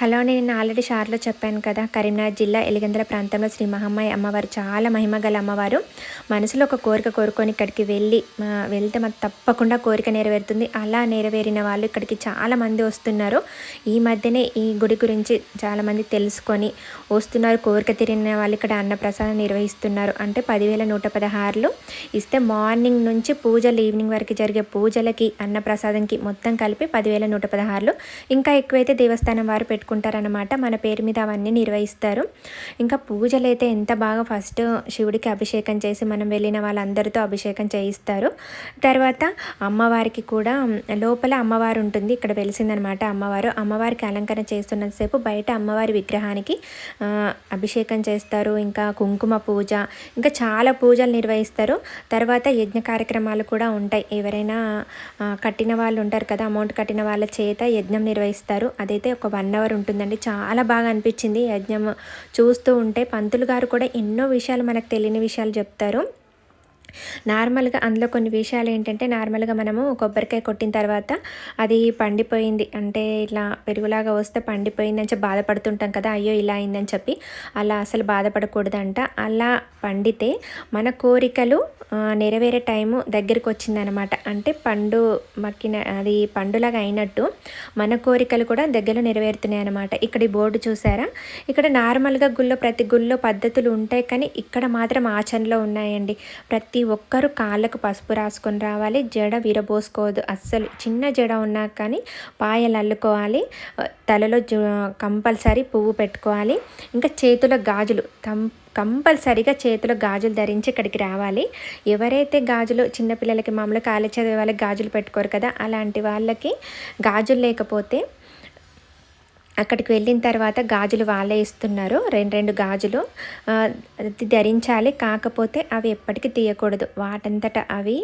Hello నేను already షార్లో చెప్పాను కదా కరీంనగర్ జిల్లా ఎలిగందల ప్రాంతంలో శ్రీ మహమ్మాయి అమ్మవారు చాలా మహిమ గల అమ్మవారు. మనసులో ఒక కోరిక కోరుకొని ఇక్కడికి వెళ్ళి వెళ్తే మాకు తప్పకుండా కోరిక నెరవేరుతుంది. అలా నెరవేరిన వాళ్ళు ఇక్కడికి చాలామంది వస్తున్నారు. ఈ మధ్యనే ఈ గుడి గురించి చాలామంది తెలుసుకొని వస్తున్నారు. కోరిక తీరిన వాళ్ళు ఇక్కడ అన్నప్రసాదం నిర్వహిస్తున్నారు. అంటే పదివేల నూట పదహారులు ఇస్తే మార్నింగ్ నుంచి పూజలు ఈవినింగ్ వరకు జరిగే పూజలకి అన్నప్రసాదంకి మొత్తం కలిపి పదివేల నూట పదహారులు. ఇంకా ఎక్కువైతే దేవస్థానం వారు పెట్టుకు పెట్టుకుంటారనమాట మన పేరు మీద అవన్నీ నిర్వహిస్తారు. ఇంకా పూజలు అయితే ఎంత బాగా ఫస్ట్ శివుడికి అభిషేకం చేసి మనం వెళ్ళిన వాళ్ళందరితో అభిషేకం చేయిస్తారు. తర్వాత అమ్మవారికి కూడా లోపల అమ్మవారు ఉంటుంది. ఇక్కడ వెలిసిందనమాట అమ్మవారు. అమ్మవారికి అలంకరణ చేస్తున్నంతసేపు బయట అమ్మవారి విగ్రహానికి అభిషేకం చేస్తారు. ఇంకా కుంకుమ పూజ ఇంకా చాలా పూజలు నిర్వహిస్తారు. తర్వాత యజ్ఞ కార్యక్రమాలు కూడా ఉంటాయి. ఎవరైనా కట్టిన వాళ్ళు ఉంటారు కదా అమౌంట్ కట్టిన వాళ్ళ చేత యజ్ఞం నిర్వహిస్తారు. అదైతే ఒక వన్ అవర్ ఉంటుందండి. చాలా బాగా అనిపించింది. యజ్ఞం చూస్తూ ఉంటే పంతులు గారు కూడా ఎన్నో విషయాలు మనకు తెలియని విషయాలు చెప్తారు. నార్మల్గా అందులో కొన్ని విషయాలు ఏంటంటే నార్మల్గా మనము కొబ్బరికాయ కొట్టిన తర్వాత అది పండిపోయింది. అంటే ఇట్లా పెరుగులాగా వస్తే పండిపోయిందని చెప్పి బాధపడుతుంటాం కదా అయ్యో ఇలా అయిందని చెప్పి. అలా అసలు బాధపడకూడదంట. అలా పండితే మన కోరికలు నెరవేరే టైము దగ్గరికి వచ్చిందనమాట అంటే పండు మక్కిన అది పండులాగా అయినట్టు మన కోరికలు కూడా దగ్గరలో నెరవేరుతున్నాయి అనమాట ఇక్కడ ఈ బోర్డు చూసారా? ఇక్కడ నార్మల్గా గుళ్ళో ప్రతి గుళ్ళో పద్ధతులు ఉంటాయి. కానీ ఇక్కడ మాత్రం ఆచరణలో ఉన్నాయండి. ప్రతి ప్రతి ఒక్కరూ కాళ్ళకు పసుపు రాసుకొని రావాలి. జడ విరబోసుకోవద్దు. అస్సలు చిన్న జడ ఉన్నా కానీ పాయలు అల్లుకోవాలి. తలలో కంపల్సరీ పువ్వు పెట్టుకోవాలి. ఇంకా చేతుల గాజులు. కం కంపల్సరీగా చేతిలో గాజులు ధరించి ఇక్కడికి రావాలి. ఎవరైతే గాజులు చిన్నపిల్లలకి మామూలుగా కాలేజ్ చదివే వాళ్ళకి గాజులు పెట్టుకోరు కదా అలాంటి వాళ్ళకి గాజులు లేకపోతే అక్కడికి వెళ్ళిన తర్వాత గాజులు వాళ్ళే ఇస్తున్నారు. రెండు రెండు గాజులు. ధరించాలి. కాకపోతే అవి ఎప్పటికీ తీయకూడదు. వాటంతట అవి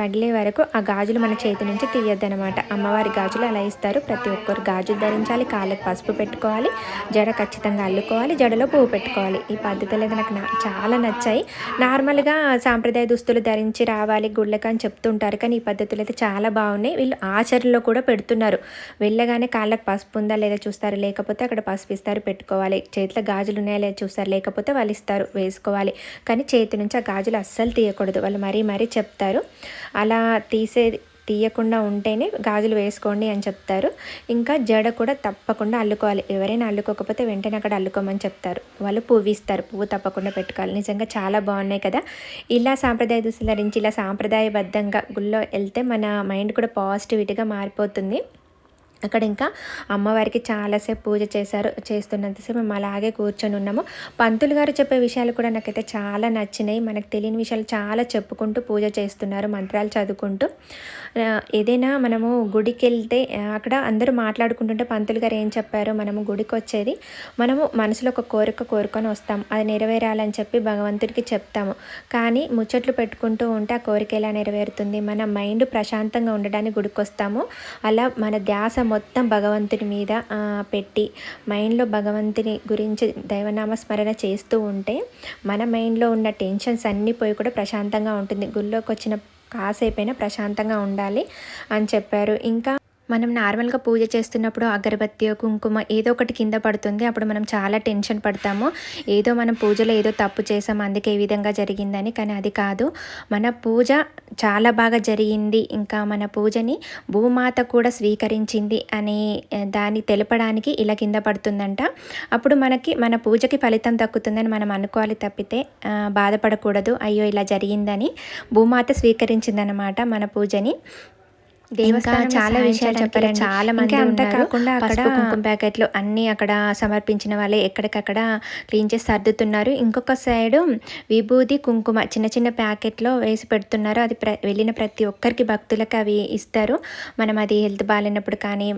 పగిలే వరకు ఆ గాజులు మన చేతి నుంచి తీయొద్దనమాట అమ్మవారి గాజులు అలా ఇస్తారు. ప్రతి ఒక్కరు గాజులు ధరించాలి. కాళ్ళకు పసుపు పెట్టుకోవాలి. జడ ఖచ్చితంగా అల్లుకోవాలి. జడలో పువ్వు పెట్టుకోవాలి. ఈ పద్ధతులు నాకు చాలా నచ్చాయి. నార్మల్గా సాంప్రదాయ దుస్తులు ధరించి రావాలి గుళ్ళకి అని చెప్తుంటారు. కానీ ఈ పద్ధతులు అయితే చాలా బాగున్నాయి. వీళ్ళు ఆచరణలో కూడా పెడుతున్నారు. వెళ్ళగానే కాళ్ళకు పసుపు ఉందా లేదా చూస్తారు. లేకపోతే అక్కడ పసుపు ఇస్తారు పెట్టుకోవాలి. చేతిలో గాజులు ఉన్నాయా లేదా చూస్తారు. లేకపోతే వాళ్ళు ఇస్తారు వేసుకోవాలి. కానీ చేతి నుంచి ఆ గాజులు అస్సలు తీయకూడదు. వాళ్ళు మరీ మరీ చెప్తారు. అలా తీసేది తీయకుండా ఉంటేనే గాజులు వేసుకోండి అని చెప్తారు. ఇంకా జడ కూడా తప్పకుండా అల్లుకోవాలి. ఎవరైనా అల్లుకోకపోతే వెంటనే అక్కడ అల్లుకోమని చెప్తారు. వాళ్ళు పువ్వు ఇస్తారు పువ్వు తప్పకుండా పెట్టుకోవాలి. నిజంగా చాలా బాగున్నాయి కదా. ఇలా సాంప్రదాయ దుస్తులు ధరించి ఇలా సాంప్రదాయబద్ధంగా గుళ్ళో వెళ్తే మన మైండ్ కూడా పాజిటివిటీగా మారిపోతుంది. అక్కడ ఇంకా అమ్మవారికి చాలాసేపు పూజ చేశారు చేస్తున్నంతసేపు మేము అలాగే కూర్చొని ఉన్నాము. పంతులు గారు చెప్పే విషయాలు కూడా నాకైతే చాలా నచ్చినాయి. మనకు తెలియని విషయాలు చాలా చెప్పుకుంటూ పూజ చేస్తున్నారు మంత్రాలు చదువుకుంటూ. ఏదైనా మనము గుడికి వెళ్తే అక్కడ అందరూ మాట్లాడుకుంటుంటే పంతులు గారు ఏం చెప్పారు? మనము గుడికి వచ్చేది మనము మనసులో ఒక కోరిక కోరుకొని వస్తాం. అది నెరవేరాలని చెప్పి భగవంతుడికి చెప్తాము. కానీ ముచ్చట్లు పెట్టుకుంటూ ఉంటే ఆ కోరిక ఎలా నెరవేరుతుంది? మన మైండ్ ప్రశాంతంగా ఉండడానికి గుడికి వస్తాము అలా మన ధ్యాస మొత్తం భగవంతుని మీద పెట్టి మైండ్లో భగవంతుని గురించి దైవనామ స్మరణ చేస్తూ ఉంటే మన మైండ్లో ఉన్న టెన్షన్స్ అన్నీ పోయి కూడా ప్రశాంతంగా ఉంటుంది. గుళ్ళోకి వచ్చిన కాసేపైనా ప్రశాంతంగా ఉండాలి అని చెప్పారు. ఇంకా మనం నార్మల్గా పూజ చేస్తున్నప్పుడు అగరబత్తి కుంకుమ ఏదో ఒకటి కింద పడుతుంది. అప్పుడు మనం చాలా టెన్షన్ పడతాము. ఏదో మనం పూజలో ఏదో తప్పు చేసాం అందుకే ఈ విధంగా జరిగిందని. కానీ అది కాదు. మన పూజ చాలా బాగా జరిగింది. ఇంకా మన పూజని భూమాత కూడా స్వీకరించింది అనే దాన్ని తెలపడానికి ఇలా కింద పడుతుందంట. అప్పుడు మనకి మన పూజకి ఫలితం దక్కుతుందని మనం అనుకోవాలి తప్పితే బాధపడకూడదు. అయ్యో ఇలా జరిగిందని భూమాత స్వీకరించిందనమాట మన పూజని. దేవస్థానం చాలా విషయాలు చెప్పారు చాలా మంది అంతా కాకుండా అక్కడ కుంకుమ ప్యాకెట్లు అన్నీ అక్కడ సమర్పించిన వాళ్ళే ఎక్కడికక్కడ క్లీన్ చేసి సర్దుతున్నారు. ఇంకొక సైడు విభూది కుంకుమ చిన్న చిన్న ప్యాకెట్లో వేసి పెడుతున్నారు. అది ప్ర వెళ్ళిన ప్రతి ఒక్కరికి భక్తులకు అవి ఇస్తారు. మనం అది హెల్త్ బాగాలేనప్పుడు కానీ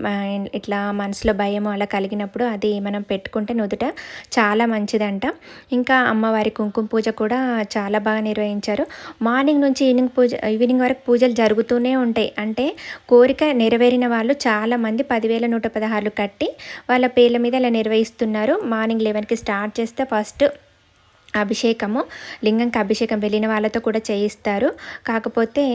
ఇట్లా మనసులో భయం అలా కలిగినప్పుడు అది మనం పెట్టుకుంటే నుదుట చాలా మంచిదంట. ఇంకా అమ్మవారి కుంకుమ పూజ కూడా చాలా బాగా నిర్వహించారు. మార్నింగ్ నుంచి ఈవినింగ్ పూజ ఈవినింగ్ వరకు పూజలు జరుగుతూనే ఉంటాయి. అంటే కోరిక నెరవేరిన వాళ్ళు చాలామంది పదివేల నూట పదహారులు కట్టి వాళ్ళ పేర్ల మీద ఇలా నిర్వహిస్తున్నారు. మార్నింగ్ లెవెన్కి స్టార్ట్ చేస్తే ఫస్ట్ అభిషేకము లింగంకి అభిషేకం వెళ్ళిన వాళ్ళతో కూడా చేయిస్తారు. కాకపోతే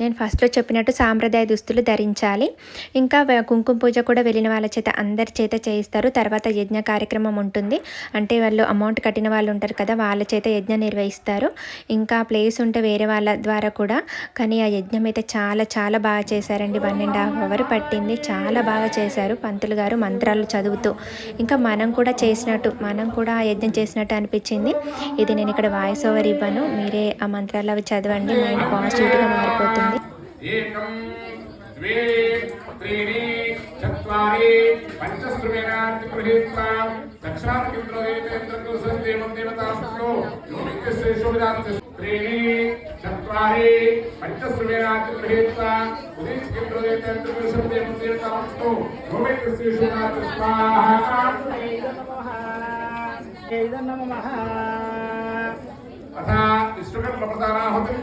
నేను ఫస్ట్లో చెప్పినట్టు సాంప్రదాయ దుస్తులు ధరించాలి. ఇంకా కుంకుమ పూజ కూడా వెళ్ళిన వాళ్ళ చేత అందరి చేత చేయిస్తారు. తర్వాత యజ్ఞ కార్యక్రమం ఉంటుంది. అంటే వాళ్ళు అమౌంట్ కట్టిన వాళ్ళు ఉంటారు కదా వాళ్ళ చేత యజ్ఞ నిర్వహిస్తారు. ఇంకా ప్లేస్ ఉంటే వేరే వాళ్ళ ద్వారా కూడా. కానీ ఆ యజ్ఞం అయితే చాలా చాలా బాగా చేశారండి. వన్ అండ్ హాఫ్ అవర్ పట్టింది. చాలా బాగా చేశారు పంతులు గారు మంత్రాలు చదువుతూ. ఇంకా మనం కూడా చేసినట్టు మనం కూడా ఆ యజ్ఞం చేసినట్టు అనిపించింది. ఇది నేను ఇక్కడ వాయిస్ ఓవర్ ఇవ్వను. మీరే ఆ మంత్రాలు అవి చదవండి. మైండ్ పాజిటివ్గా మారిపోతుంది. एकं द्वे त्रीणि चत्वारि पञ्चस्त्रुवेणान्ति गृहीत्वा दक्षात् किं ब्रवीतेन्द्रकुसन्देवं देवतास्तु योनित्यस्येषुविदान्ति त्रीणि चत्वारि पञ्चस्त्रुवेणान्ति गृहीत्वा उदित् किं स्वाहा। नमः। अथा विश्वकर्मप्रदानाहुतिं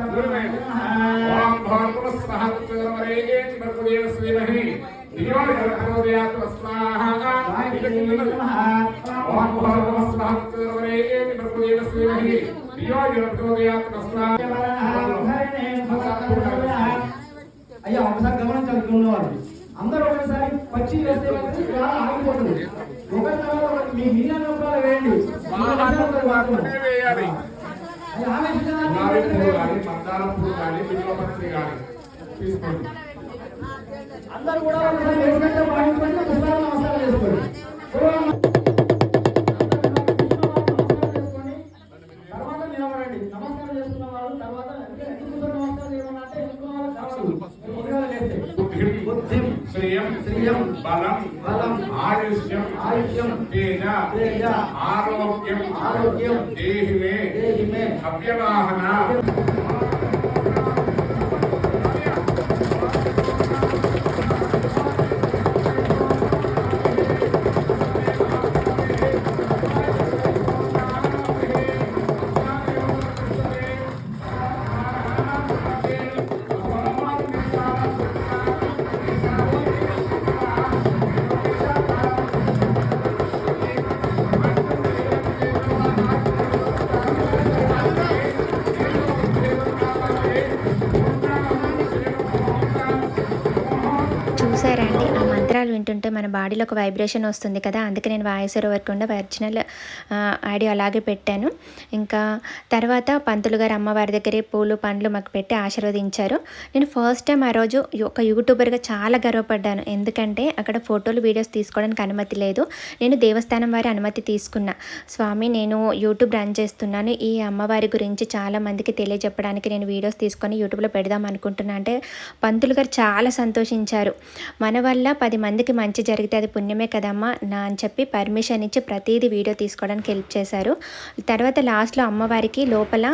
विश्वकर्मादशामतस्रः विश्वकर्मात्सो अस्मान् पादस्मे नमस्ताः అయ్యా ఒకసారి గమనించాలి ఇక్కడ ఉన్నవాళ్ళు అందరూ ఒకసారి పచ్చి వేస్తే మాత్రం ఇలా ఆగిపోతుంది ఒకరి తర్వాత ఒకరు మీ మీన నొప్పాలు వేయండి మీ నొప్పాలు ఒకరు వాడుకోండి. వేయాలి అది ఆవేశంగా గులాబీ పూలు కానీ మందారం పూలు కానీ బిల్వపత్రి కానీ తీసుకోండి అందరూ కూడా నమస్కారం చేసుకోండి. బుద్ధిం శ్రియం శ్రియం బలం బలం ఆయుష్యం ఆయుష్యం తేజ తేజ ఆరోగ్యం ఆరోగ్యం దేహి మే దేహి మే అవ్యవాహన ఆ మంత్రాలు వింటుంటే మన బాడీలో ఒక వైబ్రేషన్ వస్తుంది కదా అందుకే నేను వాయిస్ ఓవర్ కుండా ఒరిజినల్ ఆడియో అలాగే పెట్టాను. ఇంకా తర్వాత పంతులు గారు అమ్మవారి దగ్గరే పూలు పండ్లు మాకు పెట్టి ఆశీర్వదించారు. నేను ఫస్ట్ టైం ఆ రోజు ఒక యూట్యూబర్గా చాలా గర్వపడ్డాను. ఎందుకంటే అక్కడ ఫోటోలు వీడియోస్ తీసుకోవడానికి అనుమతి లేదు. నేను దేవస్థానం వారి అనుమతి తీసుకున్నా. స్వామి నేను యూట్యూబ్ రన్ చేస్తున్నాను. ఈ అమ్మవారి గురించి చాలా మందికి తెలియజెప్పడానికి నేను వీడియోస్ తీసుకొని యూట్యూబ్లో పెడదాం అనుకుంటున్నా. అంటే పంతులు గారు చాలా సంతోషించారు. మన వల్ల పది మందికి మంచి జరిగితే అది పుణ్యమే కదమ్మా నా అని చెప్పి పర్మిషన్ ఇచ్చి ప్రతిదీ వీడియో తీసుకోవడానికి హెల్ప్ చేశారు. తర్వాత లాస్ట్లో అమ్మవారికి లోపల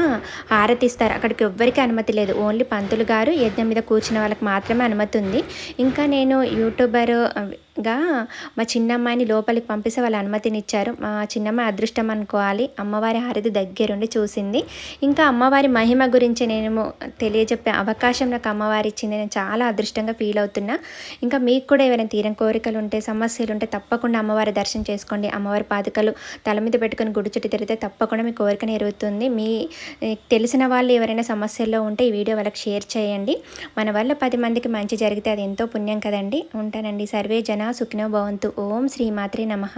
హారతి ఇస్తారు. అక్కడికి ఎవ్వరికీ అనుమతి లేదు. ఓన్లీ పంతులు గారు యజ్ఞం మీద కూర్చున్న వాళ్ళకి మాత్రమే అనుమతి ఉంది. ఇంకా నేను యూట్యూబర్గా మా చిన్నమ్మాయిని లోపలికి పంపిస్తే వాళ్ళు అనుమతిని ఇచ్చారు మా చిన్నమ్మాయి అదృష్టం అనుకోవాలి. అమ్మవారి హారతి దగ్గరుండి చూసింది. ఇంకా అమ్మవారి మహిమ గురించి నేను తెలియజెప్పే అవకాశం నాకు అమ్మవారి ఇచ్చింది నేను చాలా అదృష్టంగా ఫీల్ అవుతున్నా. ఇంకా మీకు కూడా ఏమైనా తీరం కోరికలు ఉంటే సమస్యలు ఉంటే తప్పకుండా అమ్మవారి దర్శనం చేసుకోండి. అమ్మవారి పాదుకలు తల మీద పెట్టుకొని గుడి చుట్టూ తిరిగితే తప్పకుండా మీ కోరిక నెరుగుతుంది మీ తెలిసిన వాళ్ళు ఎవరైనా సమస్యల్లో ఉంటే ఈ వీడియో వాళ్ళకి షేర్ చేయండి. మన వల్ల పది మందికి మంచి జరిగితే అది ఎంతో పుణ్యం కదండి. ఉంటానండి. సర్వే జన సుఖినో భవంతు. ఓం శ్రీమాత్రి నమః.